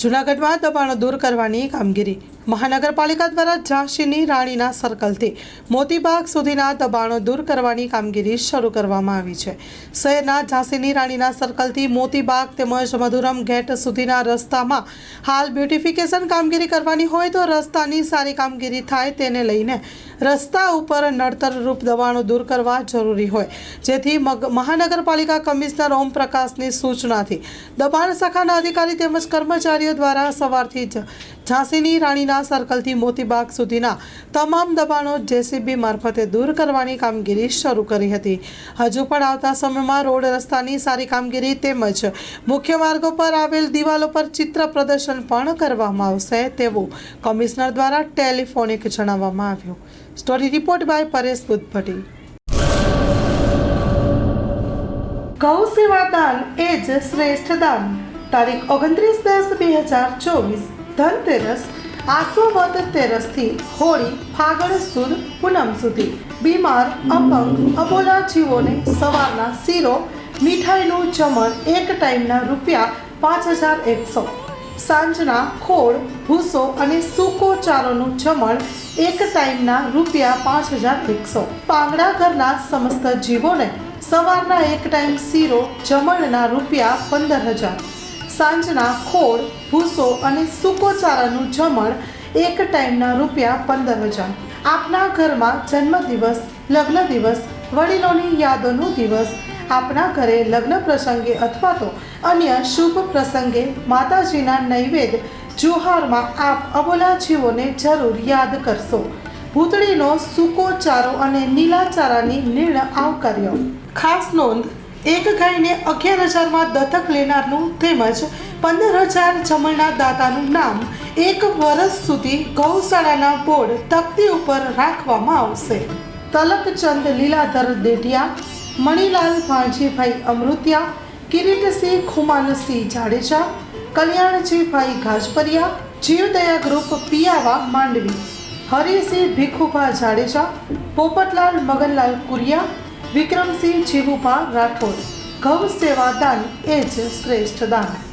જૂનાગઢમાં દબાણો દૂર કરવાની કામગીરી મહાનગરપાલિકા દ્વારા ઝાંસીની રાણીના સર્કલથી મોતીબાગ સુધીના દબાણો દૂર કરવાની કામગીરી શરૂ કરવામાં આવી છે. શહેરના ઝાંસીની રાણીના સર્કલથી મોતીબાગ તેમજ મધુરમ ગેટ સુધીના રસ્તામાં હાલ બ્યુટિફિકેશન કામગીરી કરવાની હોય તો રસ્તાની સારી કામગીરી થાય તેને લઈને રસ્તા ઉપર નડતરરૂપ દબાણો દૂર કરવા જરૂરી હોય. જેથી મહાનગરપાલિકા કમિશનર ઓમ પ્રકાશની સૂચનાથી દબાણ શાખાના અધિકારી તેમજ કર્મચારીઓ દ્વારા સવારથી જ ઝાંસીની રાણીના સર્કલથી મોતીબાગ સુધીના તમામ દબાણો જેસીબી મારફતે દૂર કરવાની કામગીરી શરૂ કરી હતી. હજુ પણ આવતા સમયમાં રોડ રસ્તાની સારી કામગીરી તેમજ મુખ્ય માર્ગો પર આવેલ દિવાલો પર ચિત્ર પ્રદર્શન પણ કરવામાં આવશે તેવું કમિશનર દ્વારા ટેલિફોનિક જણાવવામાં આવ્યું. Story report by Paresh Buddhabhatti. ગૌ સેવા દાન એ જ શ્રેષ્ઠ દાન. તારીખ ઓગણત્રીસ દસ બે હજાર ચોવીસ. ધનતેરસ આસોવદ તેરસથી હોળી ફાગણ સુદ, પૂનમ સુધી. બીમાર, અપંગ, અબોલા જીવોને સવારના શીરો, મીઠાઈનું જમણ એક ટાઈમના રૂપિયા પાંચ હજાર એકસો. સાંજના ખોળ, ભૂસો અને સૂકો ચારોનું જમણ એક ટાઈમના રૂપિયા પાંચ હજાર એકસો. પાંગડા ઘરના સમસ્ત જીવોને સવારના એક ટાઈમ શીરો જમણના રૂપિયા પંદર હજાર. સાંજના ખોળ ભૂસો અને સૂકો ચારાનું જમણ એક ટાઈમના રૂપિયા પંદર હજાર. આપના ઘરમાં જન્મદિવસ, લગ્ન દિવસ, વડીલોની યાદોનો દિવસ, આપના ઘરે લગ્ન પ્રસંગે અથવા તો અન્ય શુભ પ્રસંગે માતાજીના નૈવેદ્ય જુહારમાં આપ અબોલા જીવોને જરૂર યાદ કરશો. ભૂતળીનો સૂકો ચારો અને નીલા ચારાની નિર્ણય આવકાર્યો. ખાસ નોંધ એક ગાયને અગિયાર હજારમાં દત્તક લેનારનું તેમજ પંદર હજાર જમણના દાતાનું નામ એક વર્ષ સુધી ગૌશાળાના બોર્ડ તકતી ઉપર રાખવામાં આવશે. તલકચંદ લીલાધર દેઢિયા મણિલાલ ભાણજીભાઈ અમૃતિયા, કિરીટસિંહ ખુમાનસિંહ જાડેજા, કલ્યાણજીભાઈ ગાજપરિયા, જીવદયા ગ્રુપ પિયાવા માંડવી, હરિસિંહ ભીખુભા જાડેજા, પોપટલાલ મગનલાલ કુરિયા વિક્રમસિંહ જીવુભા રાઠોડ ગૌ સેવા દાન એ જ શ્રેષ્ઠ દાન.